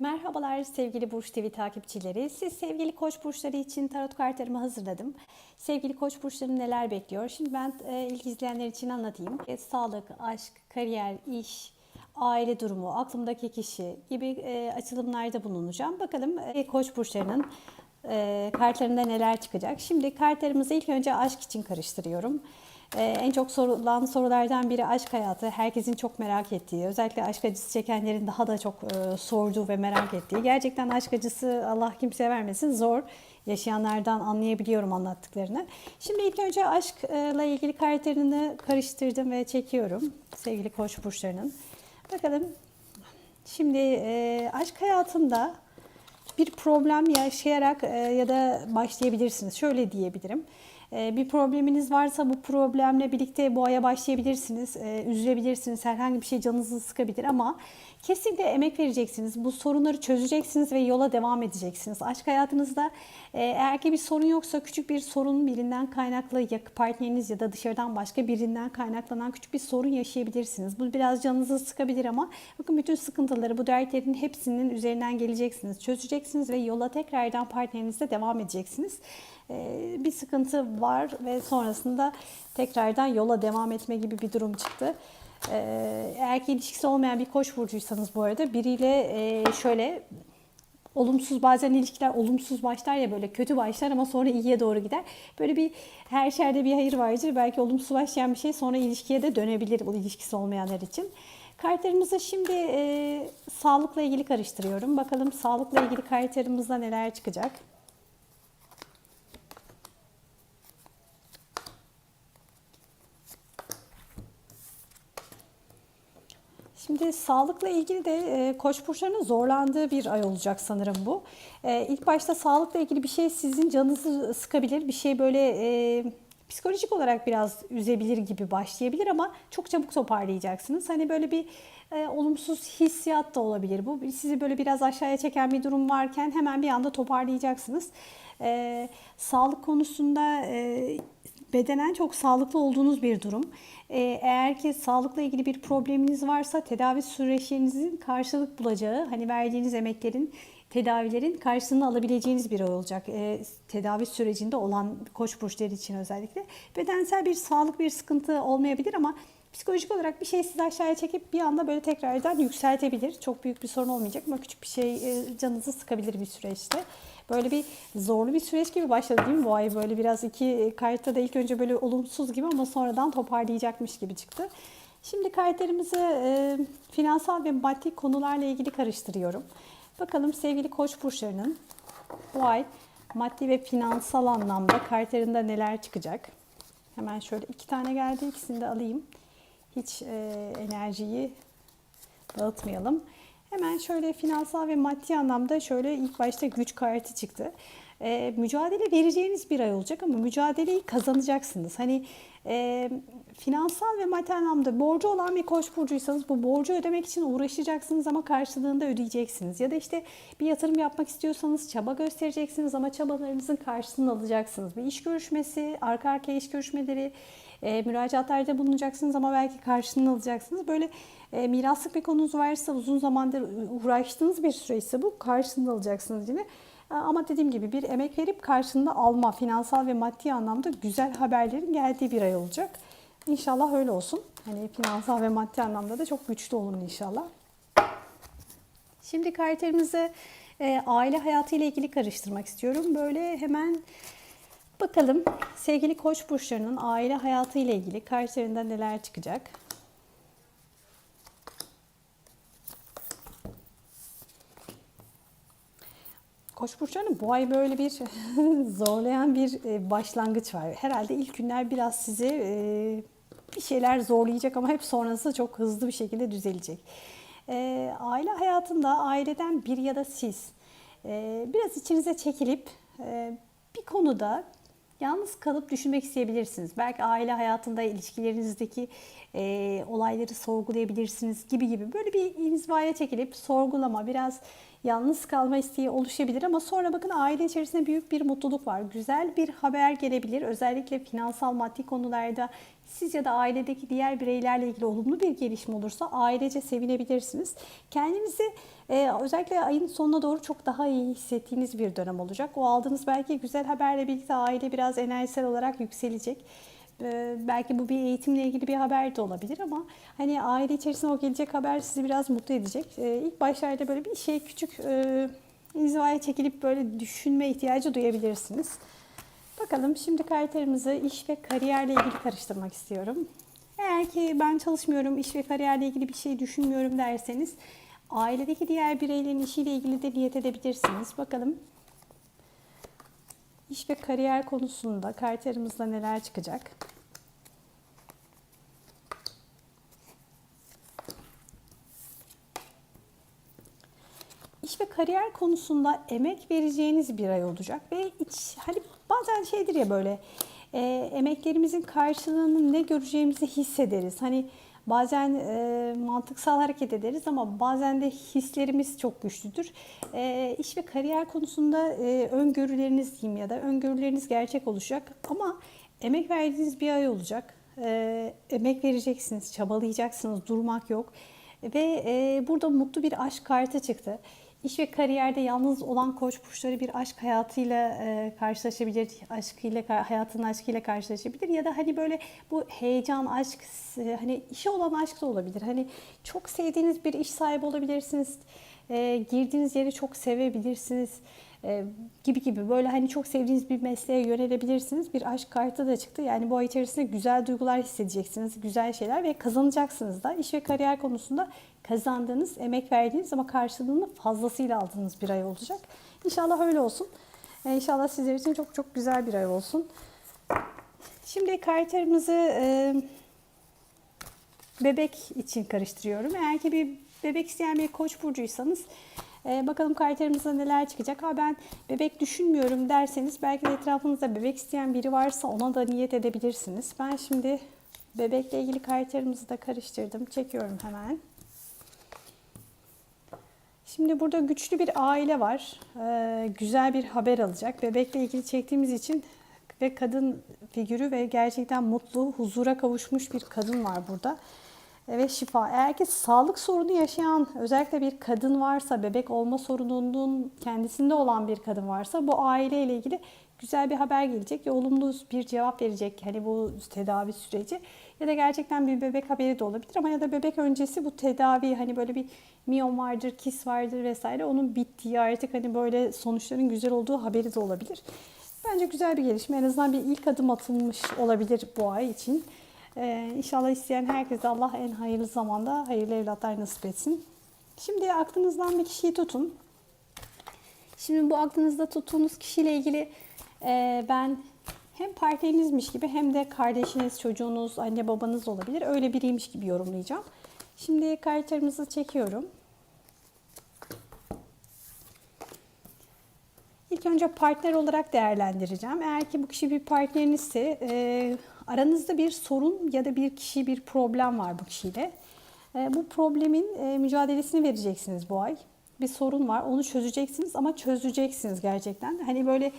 Merhabalar sevgili Burç TV takipçileri. Siz sevgili Koç burçları için tarot kartlarımı hazırladım. Sevgili Koç burçlarım neler bekliyor? Şimdi ben e, ilk izleyenler için anlatayım. E, sağlık, aşk, kariyer, iş, aile durumu, aklımdaki kişi gibi e, açılımlarda bulunacağım. Bakalım e, Koç burçlarının kartlarında neler çıkacak. Şimdi kartlarımızı ilk önce aşk için karıştırıyorum. Ee, en çok sorulan sorulardan biri aşk hayatı. Herkesin çok merak ettiği, özellikle aşk acısı çekenlerin daha da çok e, sorduğu ve merak ettiği. Gerçekten aşk acısı Allah kimseye vermesin zor. Yaşayanlardan anlayabiliyorum anlattıklarını. Şimdi ilk önce aşkla ilgili kartlarını karıştırdım ve çekiyorum sevgili koç burçlarının. Bakalım şimdi e, aşk hayatında bir problem yaşayarak e, ya da başlayabilirsiniz. Şöyle diyebilirim. E, bir probleminiz varsa bu problemle birlikte bu aya başlayabilirsiniz. E, üzülebilirsiniz. Herhangi bir şey canınızı sıkabilir ama kesinlikle emek vereceksiniz. Bu sorunları çözeceksiniz ve yola devam edeceksiniz. Aşk hayatınızda e, eğer ki bir sorun yoksa küçük bir sorun birinden kaynaklı ya partneriniz ya da dışarıdan başka birinden kaynaklanan küçük bir sorun yaşayabilirsiniz. Bu biraz canınızı sıkabilir ama bakın bütün sıkıntıları bu dertlerin hepsinin üzerinden geleceksiniz. Çözeceksiniz ve yola tekrardan partnerinizle devam edeceksiniz. Ee, bir sıkıntı var ve sonrasında tekrardan yola devam etme gibi bir durum çıktı. Ee, eğer ki ilişkisi olmayan bir koç burcuysanız bu arada biriyle e, şöyle olumsuz bazen ilişkiler olumsuz başlar ya böyle kötü başlar ama sonra iyiye doğru gider. Böyle bir her şerde bir hayır vardır. Belki olumsuz başlayan bir şey sonra ilişkiye de dönebilir bu ilişkisi olmayanlar için. Kartlarımızı şimdi e, sağlıkla ilgili karıştırıyorum. Bakalım sağlıkla ilgili kartlarımızda neler çıkacak. Şimdi sağlıkla ilgili de e, koç burçlarının zorlandığı bir ay olacak sanırım bu. E, ilk başta sağlıkla ilgili bir şey sizin canınızı sıkabilir. Bir şey böyle e, psikolojik olarak biraz üzebilir gibi başlayabilir ama çok çabuk toparlayacaksınız. Hani böyle bir e, olumsuz hissiyat da olabilir bu. Sizi böyle biraz aşağıya çeken bir durum varken hemen bir anda toparlayacaksınız. E, sağlık konusunda e, bedenen çok sağlıklı olduğunuz bir durum. Ee, eğer ki sağlıkla ilgili bir probleminiz varsa tedavi süreçlerinizin karşılık bulacağı, hani verdiğiniz emeklerin, tedavilerin karşılığını alabileceğiniz bir ay olacak. E, tedavi sürecinde olan koç burçları için özellikle. Bedensel bir sağlık bir sıkıntı olmayabilir ama psikolojik olarak bir şey sizi aşağıya çekip bir anda böyle tekrardan yükseltebilir. Çok büyük bir sorun olmayacak ama küçük bir şey e, canınızı sıkabilir bir süreçte. Böyle bir zorlu bir süreç gibi başladı değil mi bu ay? Böyle biraz iki kartta da ilk önce böyle olumsuz gibi ama sonradan toparlayacakmış gibi çıktı. Şimdi kartlarımızı e, finansal ve maddi konularla ilgili karıştırıyorum. Bakalım sevgili koç burçlarının bu ay maddi ve finansal anlamda kartlarında neler çıkacak? Hemen şöyle iki tane geldi. ikisini de alayım. Hiç e, enerjiyi dağıtmayalım. Hemen şöyle finansal ve maddi anlamda şöyle ilk başta güç kartı çıktı. E, mücadele vereceğiniz bir ay olacak ama mücadeleyi kazanacaksınız. Hani e, finansal ve maddi anlamda borcu olan bir koç burcuysanız bu borcu ödemek için uğraşacaksınız ama karşılığında ödeyeceksiniz. Ya da işte bir yatırım yapmak istiyorsanız çaba göstereceksiniz ama çabalarınızın karşılığını alacaksınız. Bir iş görüşmesi, arka arkaya iş görüşmeleri, e, müracaatlarda bulunacaksınız ama belki karşılığını alacaksınız. Böyle e, miraslık bir konunuz varsa uzun zamandır uğraştığınız bir süreçse bu karşılığını alacaksınız yine. E, ama dediğim gibi bir emek verip karşılığında alma, finansal ve maddi anlamda güzel haberlerin geldiği bir ay olacak. İnşallah öyle olsun. Hani finansal ve maddi anlamda da çok güçlü olun inşallah. Şimdi kartlarımızı e, aile hayatı ile ilgili karıştırmak istiyorum. Böyle hemen bakalım sevgili koç burçlarının aile hayatı ile ilgili kartlarında neler çıkacak. Koç burçlarının bu ay böyle bir zorlayan bir e, başlangıç var. Herhalde ilk günler biraz sizi e, bir şeyler zorlayacak ama hep sonrası çok hızlı bir şekilde düzelecek. E, aile hayatında aileden bir ya da siz biraz içinize çekilip bir konuda yalnız kalıp düşünmek isteyebilirsiniz. Belki aile hayatında ilişkilerinizdeki e, olayları sorgulayabilirsiniz gibi gibi. Böyle bir inzivaya çekilip sorgulama, biraz yalnız kalma isteği oluşabilir ama sonra bakın aile içerisinde büyük bir mutluluk var. Güzel bir haber gelebilir. Özellikle finansal maddi konularda siz ya da ailedeki diğer bireylerle ilgili olumlu bir gelişme olursa ailece sevinebilirsiniz. Kendinizi e, özellikle ayın sonuna doğru çok daha iyi hissettiğiniz bir dönem olacak. O aldığınız belki güzel haberle birlikte aile biraz enerjisel olarak yükselecek. Ee, belki bu bir eğitimle ilgili bir haber de olabilir ama hani aile içerisinde o gelecek haber sizi biraz mutlu edecek. Ee, ilk başlarda böyle bir şey küçük e, inzivaya çekilip böyle düşünme ihtiyacı duyabilirsiniz. Bakalım şimdi kriterimizi iş ve kariyerle ilgili karıştırmak istiyorum. Eğer ki ben çalışmıyorum, iş ve kariyerle ilgili bir şey düşünmüyorum derseniz ailedeki diğer bireylerin işiyle ilgili de niyet edebilirsiniz. Bakalım İş ve kariyer konusunda kriterimizde neler çıkacak? Kariyer konusunda emek vereceğiniz bir ay olacak ve iç, hani bazen şeydir ya böyle e, emeklerimizin karşılığını ne göreceğimizi hissederiz. Hani bazen e, mantıksal hareket ederiz ama bazen de hislerimiz çok güçlüdür. E, iş ve kariyer konusunda e, öngörüleriniz diyeyim ya da öngörüleriniz gerçek olacak ama emek verdiğiniz bir ay olacak. E, emek vereceksiniz, çabalayacaksınız, durmak yok. Ve e, burada mutlu bir aşk kartı çıktı. İş ve kariyerde yalnız olan koç burçları bir aşk hayatıyla e, karşılaşabilir, aşkıyla hayatın aşkıyla karşılaşabilir ya da hani böyle bu heyecan, aşk, e, hani işe olan aşk da olabilir. Hani çok sevdiğiniz bir iş sahibi olabilirsiniz, e, girdiğiniz yeri çok sevebilirsiniz e, gibi gibi böyle hani çok sevdiğiniz bir mesleğe yönelebilirsiniz. Bir aşk kartı da çıktı. Yani bu ay içerisinde güzel duygular hissedeceksiniz, güzel şeyler ve kazanacaksınız da. İş ve kariyer konusunda kazandığınız, emek verdiğiniz ama karşılığını fazlasıyla aldığınız bir ay olacak. İnşallah öyle olsun. E, inşallah sizler için çok çok güzel bir ay olsun. Şimdi kriterimizi e, bebek için karıştırıyorum. Eğer ki bir bebek isteyen bir koç burcuysanız e, bakalım kriterimizde neler çıkacak. Ha ben bebek düşünmüyorum derseniz belki de etrafınızda bebek isteyen biri varsa ona da niyet edebilirsiniz. Ben şimdi bebekle ilgili kriterimizi de karıştırdım. Çekiyorum hemen. Şimdi burada güçlü bir aile var. Ee, güzel bir haber alacak. Bebekle ilgili çektiğimiz için ve kadın figürü ve gerçekten mutlu, huzura kavuşmuş bir kadın var burada. Ve şifa. Eğer ki sağlık sorunu yaşayan özellikle bir kadın varsa, bebek olma sorununun kendisinde olan bir kadın varsa bu aileyle ilgili güzel bir haber gelecek ve olumlu bir cevap verecek. Hani bu tedavi süreci ya da gerçekten bir bebek haberi de olabilir ama ya da bebek öncesi bu tedavi hani böyle bir miyom vardır, kis vardır vesaire onun bittiği artık hani böyle sonuçların güzel olduğu haberi de olabilir. Bence güzel bir gelişme. En azından bir ilk adım atılmış olabilir bu ay için. Ee, inşallah isteyen herkese Allah en hayırlı zamanda hayırlı evlatlar nasip etsin. Şimdi aklınızdan bir kişiyi tutun. Şimdi bu aklınızda tuttuğunuz kişiyle ilgili e, ben hem partnerinizmiş gibi hem de kardeşiniz, çocuğunuz, anne babanız olabilir. Öyle biriymiş gibi yorumlayacağım. Şimdi kartlarımızı çekiyorum. İlk önce partner olarak değerlendireceğim. Eğer ki bu kişi bir partnerinizse e, aranızda bir sorun ya da bir kişi bir problem var bu kişiyle. E, bu problemin e, mücadelesini vereceksiniz bu ay. Bir sorun var onu çözeceksiniz ama çözeceksiniz gerçekten. Hani böyle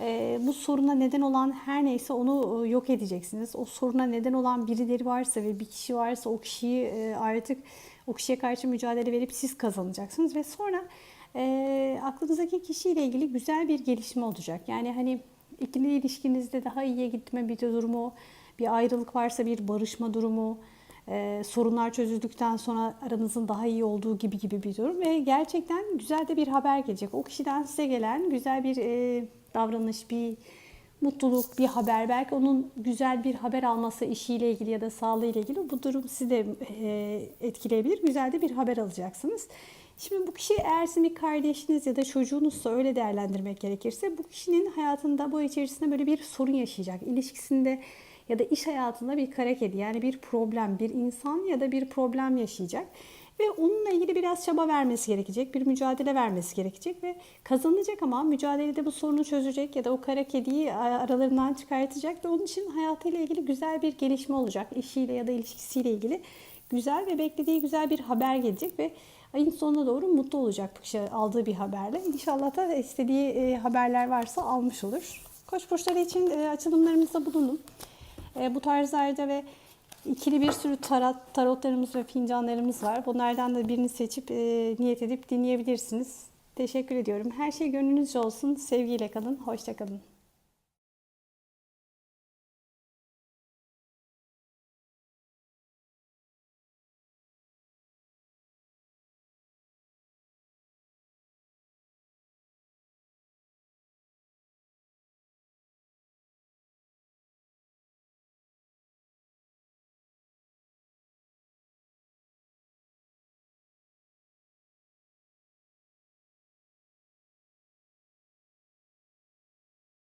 e, bu soruna neden olan her neyse onu e, yok edeceksiniz. O soruna neden olan birileri varsa ve bir kişi varsa o kişiyi e, artık o kişiye karşı mücadele verip siz kazanacaksınız ve sonra e, aklınızdaki kişiyle ilgili güzel bir gelişme olacak. Yani hani ikili ilişkinizde daha iyiye gitme bir durumu, bir ayrılık varsa bir barışma durumu, e, sorunlar çözüldükten sonra aranızın daha iyi olduğu gibi gibi bir durum ve gerçekten güzel de bir haber gelecek. O kişiden size gelen güzel bir e, davranış, bir mutluluk, bir haber. Belki onun güzel bir haber alması işiyle ilgili ya da sağlığıyla ilgili bu durum sizi de etkileyebilir. Güzel de bir haber alacaksınız. Şimdi bu kişi eğer sizin bir kardeşiniz ya da çocuğunuzsa öyle değerlendirmek gerekirse bu kişinin hayatında bu içerisinde böyle bir sorun yaşayacak. İlişkisinde ya da iş hayatında bir kara kedi yani bir problem, bir insan ya da bir problem yaşayacak. Ve onunla ilgili biraz çaba vermesi gerekecek, bir mücadele vermesi gerekecek ve kazanacak ama mücadelede bu sorunu çözecek ya da o kara kediyi aralarından çıkartacak ve onun için hayatıyla ilgili güzel bir gelişme olacak. İşiyle ya da ilişkisiyle ilgili güzel ve beklediği güzel bir haber gelecek ve ayın sonuna doğru mutlu olacak kişi aldığı bir haberle. İnşallah da istediği haberler varsa almış olur. Koç burçları için açılımlarımızda bulundum. E, bu tarzlarda ve ikili bir sürü tarot, tarotlarımız ve fincanlarımız var. Bunlardan da birini seçip e, niyet edip dinleyebilirsiniz. Teşekkür ediyorum. Her şey gönlünüzce olsun. Sevgiyle kalın. Hoşça kalın.